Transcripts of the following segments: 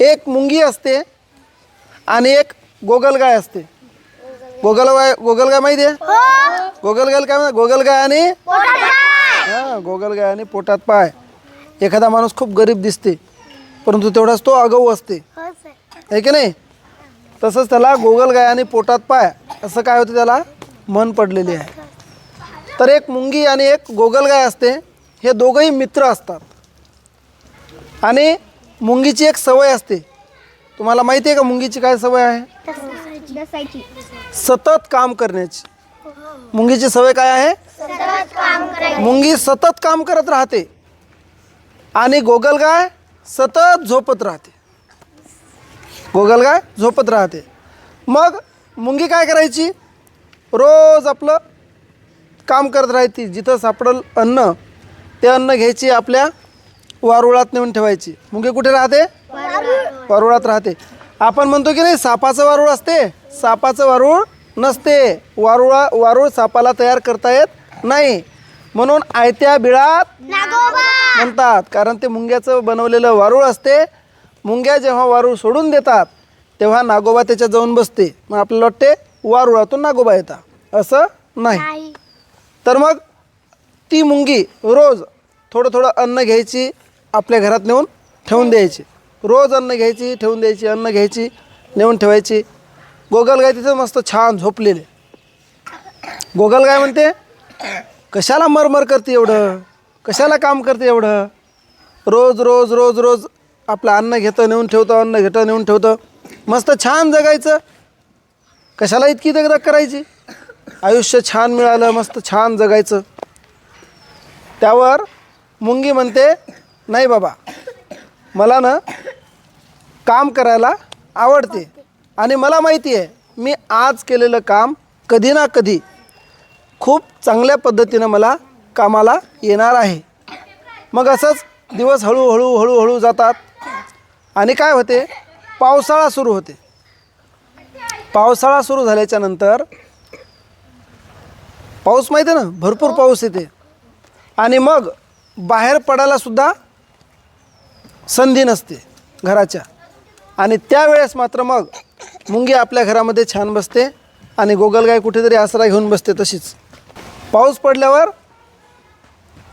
एक मुंगी असते आणि एक गोगलगाय असते. गोगलगाय गोगलगाय माहिती आहे गोगलगाय काय म्हणतात? गोगलगाय आणि? हां गोगलगाय आणि पोटात पाय. एखादा माणूस खूप गरीब दिसते परंतु तेवढाच तो आगाऊ असते. आहे की नाही? तसंच त्याला गोगलगाय आणि पोटात पाय असं काय होतं त्याला? मन पडलेले आहे. तर एक मुंगी आणि एक गोगलगाय असते हे दोघंही मित्र असतात. आणि मुंगीची एक सवय असते. तुम्हाला माहिती आहे का मुंगीची काय सवय आहे? सतत काम करण्याची. मुंगीची सवय काय आहे? मुंगी सतत काम करत राहते. आणि गोगलगाय सतत झोपत राहते. गोगलगाय झोपत राहते. मग मुंगी काय करायची? रोज आपलं काम करत राहायची. जिथं सापडल अन्न ते अन्न घ्यायची आपल्या वारुळात नेऊन ठेवायची. मुंगी कुठे राहते? वारुळात राहते. आपण म्हणतो की नाही सापाचं वारूळ असते. सापाचं वारूळ नसते. वारुळा वारूळ सापाला तयार करता येत नाही. म्हणून आयत्या बिळात म्हणतात. कारण ते मुंग्याचं बनवलेलं वारूळ असते. मुंग्या जेव्हा वारूळ सोडून देतात तेव्हा नागोबा त्याच्यात जाऊन बसते. मग आपल्याला वाटते वारुळातून नागोबा येतात. असं नाही. तर मग ती मुंगी रोज थोडं थोडं अन्न घ्यायची आपल्या घरात नेऊन ठेवून द्यायची. रोज अन्न घ्यायची ठेवून द्यायची अन्न घ्यायची नेऊन ठेवायची. गोगलगाय तिथं मस्त छान झोपलेले. गोगलगाय म्हणते कशाला मरमर करते एवढं? कशाला काम करते एवढं? रोज रोज रोज रोज आपलं अन्न घेतं नेऊन ठेवतं अन्न घेतं नेऊन ठेवतं. मस्त छान जगायचं. कशाला इतकी दगदग करायची? आयुष्य छान मिळालं मस्त छान जगायचं. त्यावर मुंगी म्हणते नाही बाबा. मला ना काम करायला आवडते. आणि मला माहिती आहे मी आज केलेलं काम कधी ना कधी खूप चांगल्या पद्धतीनं मला कामाला येणार आहे. मग असंच दिवस हळूहळू हळूहळू जातात. आणि काय होते पावसाळा सुरू होते. पावसाळा सुरू झाल्याच्यानंतर पाऊस माहिती आहे ना भरपूर पाऊस येते. आणि मग बाहेर पडायलासुद्धा संधी नसते घराच्या. आणि त्यावेळेस मात्र मग मुंगी आपल्या घरामध्ये छान बसते आणि गोगलगाय कुठेतरी आसरा घेऊन बसते तशीच. पाऊस पडल्यावर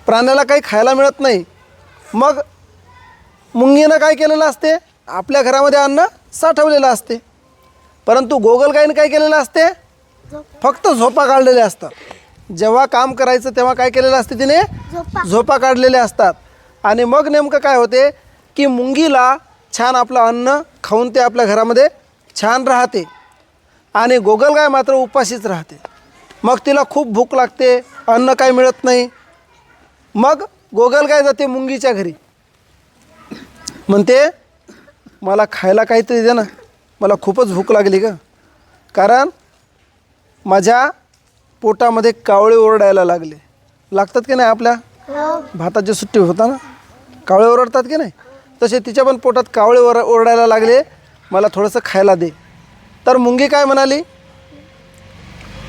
प्राण्याला काही खायला मिळत नाही. मग मुंगीनं काय केलेलं असते? आपल्या घरामध्ये अन्न साठवलेलं असते. परंतु गोगलगायनं काय केलेलं असते? फक्त झोपा काढलेल्या असतात. जेव्हा काम करायचं तेव्हा काय केलेलं असते तिने? झोपा काढलेल्या असतात. आणि मग नेमकं काय होते? की मुंगीला छान आपलं अन्न खाऊन ते आपल्या घरामध्ये छान राहते. आणि गोगलगाय मात्र उपाशीच राहते. मग तिला खूप भूक लागते अन्न काय मिळत नाही. मग गोगलगाय जाते मुंगीच्या घरी. म्हणते मला खायला काहीतरी दे ना. मला खूपच भूक लागली का कारण माझ्या पोटामध्ये कावळे ओरडायला लागले. लागतात की नाही आपल्या? भाताची सुट्टी होता ना? कावळे ओरडतात की नाही? तसे तिच्या पण पोटात कावळे ओर ओरडायला लागले. मला थोडंसं खायला दे. तर मुंगी काय म्हणाली?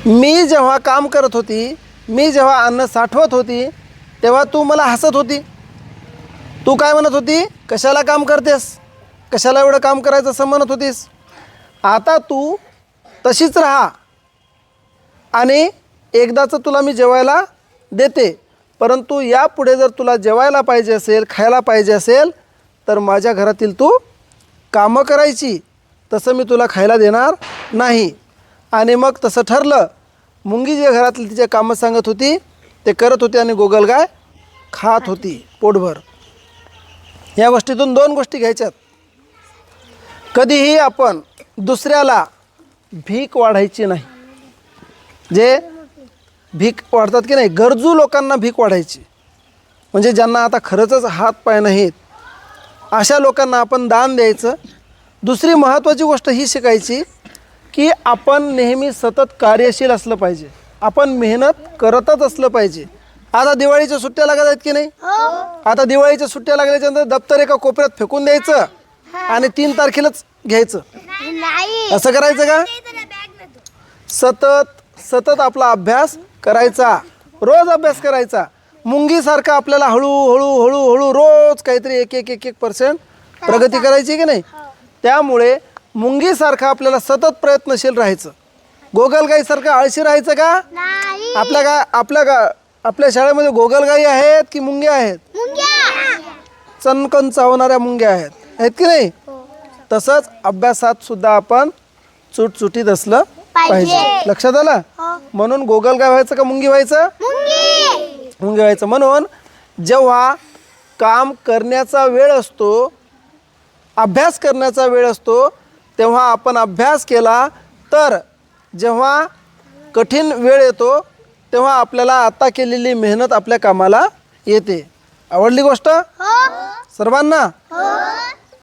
मी जेव्हा काम करत होती मी जेव्हा अन्न साठवत होती तेव्हा तू मला हसत होती. तू काय म्हणत होती? कशाला काम करतेस? कशाला एवढं काम करायचं असं म्हणत होतीस? आता तू तशीच राहा. आणि एकदाचं तुला मी जेवायला देते. परंतु यापुढे जर तुला जेवायला पाहिजे असेल खायला पाहिजे असेल तर माझ्या घरातील तू कामं करायची तसं मी तुला खायला देणार नाही. आणि मग तसं ठरलं मुंगी जे घरातली तिचे कामं सांगत होती ते करत होती आणि गोगलगाय खात होती पोटभर. या गोष्टीतून दोन गोष्टी घ्यायच्यात. कधीही आपण दुसऱ्याला भीक वाढायची नाही. जे भीक वाढतात की नाही गरजू लोकांना भीक वाढायची. म्हणजे ज्यांना आता खरंचच हात पाय नाहीत अशा लोकांना आपण दान द्यायचं. दुसरी महत्त्वाची गोष्ट ही शिकायची की आपण नेहमी सतत कार्यशील असलं पाहिजे. आपण मेहनत करतच असलं पाहिजे. आता दिवाळीच्या सुट्ट्या लागत आहेत की नाही? आता दिवाळीच्या सुट्ट्या लागल्याच्यानंतर दप्तर एका कोपऱ्यात फेकून द्यायचं आणि तीन तारखेलाच घ्यायचं. असं करायचं का? सतत सतत आपला अभ्यास करायचा. रोज अभ्यास करायचा. मुंगीसारखा आपल्याला हळूहळू हळूहळू रोज काहीतरी एक एक एक एक पर्सेंट प्रगती करायची की नाही? त्यामुळे मुंगीसारखं आपल्याला सतत प्रयत्नशील राहायचं. गोगलगाईसारखं आळशी राहायचं का? आपल्या गा आपल्या गा आपल्या शाळेमध्ये गोगलगाई आहेत की मुंग्या आहेत? चणकन चावणाऱ्या मुंग्या आहेत. आहेत की नाही? तसंच अभ्यासात सुद्धा आपण चुटचुटीत असलं पाहिजे. पाहिजे. लक्षात आलं? म्हणून गोगलगाय व्हायचं का मुंगी व्हायचं? मुंगी व्हायचं म्हणून जेव्हा काम करण्याचा वेळ असतो अभ्यास करण्याचा वेळ असतो तेव्हा आपण अभ्यास केला तर जेव्हा कठीण वेळ येतो तेव्हा आपल्याला आता केलेली मेहनत आपल्या कामाला येते. आवडली गोष्ट? हो. सर्वांना? हो.